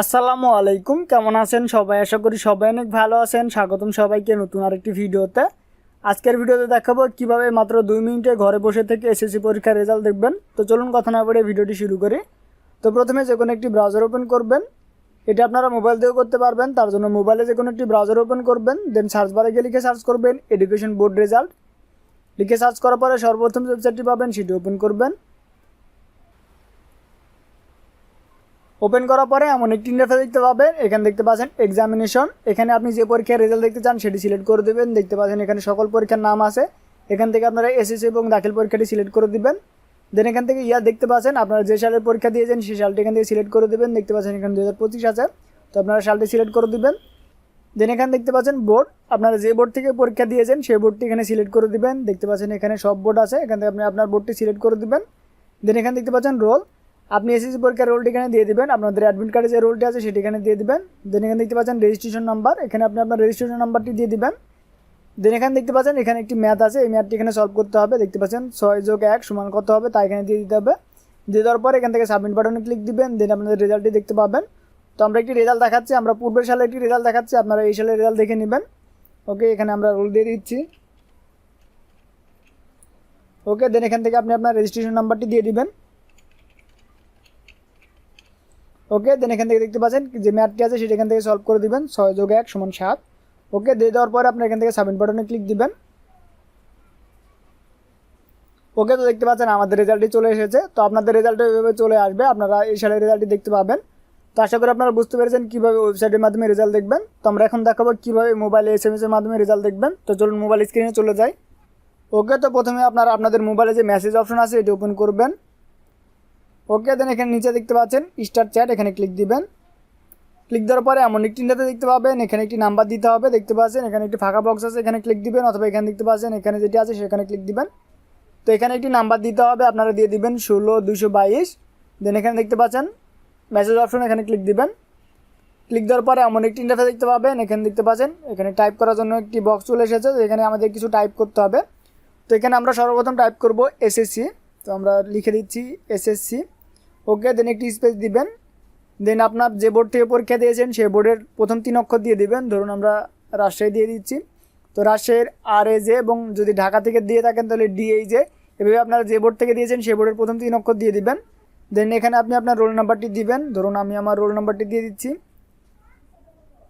আসসালামু আলাইকুম, কেমন আছেন সবাই? আশা করি সবাই অনেক ভালো আছেন। স্বাগতম সবাইকে নতুন আরেকটি ভিডিওতে। আজকের ভিডিওতে দেখাবো কীভাবে মাত্র দুই মিনিটে ঘরে বসে থেকে এসএসসি পরীক্ষার রেজাল্ট দেখবেন। তো চলুন কথা না বলে ভিডিওটি শুরু করি। তো প্রথমে যে কোনো একটি ব্রাউজার ওপেন করবেন। এটা আপনারা মোবাইল দিয়েও করতে পারবেন। তার জন্য মোবাইলে যে কোনো একটি ব্রাউজার ওপেন করবেন। দেন সার্চ বারে গিয়ে লিখে সার্চ করবেন এডুকেশন বোর্ড রেজাল্ট লিখে সার্চ করার পরে সর্বপ্রথম ওয়েবসাইটটি পাবেন, সেটি ওপেন করবেন। ওপেন করার পরে এমন একটি ইন্টারফেস দেখতে পাবেন। এখানে দেখতে পাচ্ছেন এক্সামিনেশন এখানে আপনি যে পরীক্ষার রেজাল্ট দেখতে চান, সেটি সিলেক্ট করে দেবেন। দেখতে পাচ্ছেন এখানে সকল পরীক্ষার নাম আছে। এখান থেকে আপনারা এসএসসি এবং দাখিল পরীক্ষাটি সিলেক্ট করে দিবেন। দেন এখান থেকে ইয়ার দেখতে পাচ্ছেন, আপনারা যে সালের পরীক্ষা দিয়েছেন, সেই সালটি এখান থেকে সিলেক্ট করে দেবেন। দেখতে পাচ্ছেন এখানে দু হাজার পঁচিশ আছে। তো আপনারা সালটি সিলেক্ট করে দিবেন। দেন এখানে দেখতে পাচ্ছেন বোর্ড আপনারা যে বোর্ড থেকে পরীক্ষা দিয়েছেন, সেই বোর্ডটি এখানে সিলেক্ট করে দিবেন। দেখতে পাচ্ছেন এখানে সব বোর্ড আছে। এখান থেকে আপনি আপনার বোর্ডটি সিলেক্ট করে দিবেন। দেন এখানে দেখতে পাচ্ছেন রোল আপনি এসএসসি পরীক্ষার রোলটি এখানে দিয়ে দিবেন। আপনাদের অ্যাডমিট কার্ডে যে রোলটি আছে, সেটি এখানে দিয়ে দিবেন। দেন এখানে দেখতে পাচ্ছেন রেজিস্ট্রেশন নাম্বার এখানে আপনি আপনার রেজিস্ট্রেশন নাম্বারটি দিয়ে দেবেন। দেন এখানে দেখতে পাচ্ছেন এখানে একটি ম্যাথ আছে। এই ম্যাথটি এখানে সলভ করতে হবে। দেখতে পাচ্ছেন ছয় যোগ এক সমান কত হবে? তা এখানে দিয়ে দিতে হবে। দিয়ে দেওয়ার পর এখান থেকে সাবমিট বাটনে ক্লিক দিবেন। দেন আপনাদের রেজাল্টটি দেখতে পাবেন। তো আমরা একটি রেজাল্ট দেখাচ্ছি। আমরা পূর্বের সালে একটি রেজাল্ট দেখাচ্ছি। আপনারা এই সালের রেজাল্ট দেখে নেবেন। ওকে এখানে আমরা রোল দিয়ে দিচ্ছি। ওকে দেন এখান থেকে আপনি আপনার রেজিস্ট্রেশন নাম্বারটি দিয়ে দিবেন। ওকে দেন এখান থেকে দেখতে পাচ্ছেন যে ম্যাথটি আছে, সেটা এখান থেকে সলভ করে দিবেন, ছয় যোগ এক সমান সাত। ওকে দিয়ে দেওয়ার পরে আপনি এখান থেকে সাবমিট বাটনে ক্লিক দিবেন। ওকে তো দেখতে পাচ্ছেন আমাদের রেজাল্টটি চলে এসেছে। তো আপনাদের রেজাল্টটা এভাবে চলে আসবে, আপনারা এই সালের রেজাল্টটি দেখতে পাবেন। তো আশা করি আপনারা বুঝতে পেরেছেন কীভাবে ওয়েবসাইটের মাধ্যমে রেজাল্ট দেখবেন। তো আমরা এখন দেখাবো কীভাবে মোবাইলে এস এম এসের মাধ্যমে রেজাল্ট দেখবেন। তো চলুন মোবাইল স্ক্রিনে চলে যাই। ওকে তো প্রথমে আপনারা, আপনাদের মোবাইলে যে মেসেজ অপশন আছে, এটি ওপেন করবেন। ওকে দেন এখানে নিচে দেখতে পাচ্ছেন স্টার চ্যাট এখানে ক্লিক দিবেন। ক্লিক দেওয়ার পরে এমন একটি ইন্টারতে দেখতে পাবেন, এখানে একটি নাম্বার দিতে হবে, দেখতে পাচ্ছেন, এখানে একটি ফাঁকা বক্স আছে, এখানে ক্লিক দিবেন, অথবা এখানে দেখতে পাচ্ছেন, এখানে যেটি আছে সেখানে ক্লিক দিবেন। তো এখানে একটি নাম্বার দিতে হবে, আপনারা দিয়ে দিবেন ষোলো দুশো বাইশ। দেন এখানে দেখতে পাচ্ছেন মেসেজ অপশন এখানে ক্লিক দিবেন। ক্লিক দেওয়ার পরে এমন একটি ইন্টারফেস দেখতে পাবেন, এখানে দেখতে পাচ্ছেন, এখানে টাইপ করার জন্য একটি বক্স চলে এসেছে এখানে আমাদের কিছু টাইপ করতে হবে। তো এখানে আমরা সর্বপ্রথম টাইপ করব এসএসসি তো আমরা লিখে দিচ্ছি এসএসসি ওকে দেন একটি স্পেস দিবেন। দেন আপনার যে বোর্ড থেকে পরীক্ষা দিয়েছেন, সেই বোর্ডের প্রথম তিন অক্ষর দিয়ে দিবেন। ধরুন আমরা রাজশাহী দিয়ে দিচ্ছি। তো রাজশাহীর আর এ জে এবং যদি ঢাকা থেকে দিয়ে থাকেন, তাহলে ডিএই জে এভাবে আপনারা যে বোর্ড থেকে দিয়েছেন, সেই বোর্ডের প্রথম তিন অক্ষর দিয়ে দিবেন। দেন এখানে আপনি আপনার রোল নাম্বারটি দিবেন। ধরুন আমি আমার রোল নাম্বারটি দিয়ে দিচ্ছি।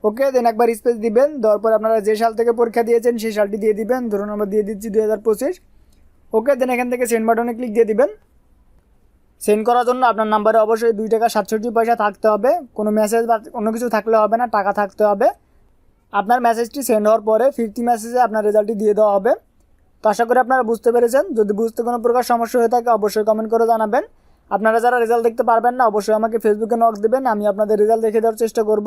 ওকে দেন একবার স্পেস দিবেন। দেওয়ার পর আপনারা যে সাল থেকে পরীক্ষা দিয়েছেন, সেই সালটি দিয়ে দিবেন। ধরুন আমরা দিয়ে দিচ্ছি দুই হাজার পঁচিশ। ওকে দেন এখান থেকে সেন্ড বাটনে ক্লিক দিয়ে দিবেন। সেন্ড করার জন্য আপনার নাম্বারে অবশ্যই দুই টাকা সাতষট্টি পয়সা থাকতে হবে। কোনো মেসেজ বা অন্য কিছু থাকলে হবে না, টাকা থাকতে হবে। আপনার মেসেজটি সেন্ড হওয়ার পরে ফিফটি মেসেজে আপনার রেজাল্টটি দিয়ে দেওয়া হবে। তো আশা করি আপনারা বুঝতে পেরেছেন। যদি বুঝতে কোনো প্রকার সমস্যা হয়ে থাকে, অবশ্যই কমেন্ট করে জানাবেন। আপনারা যারা রেজাল্ট দেখতে পারবেন না, অবশ্যই আমাকে ফেসবুকে নক দেবেন। আমি আপনাদের রেজাল্ট দেখে দেওয়ার চেষ্টা করব।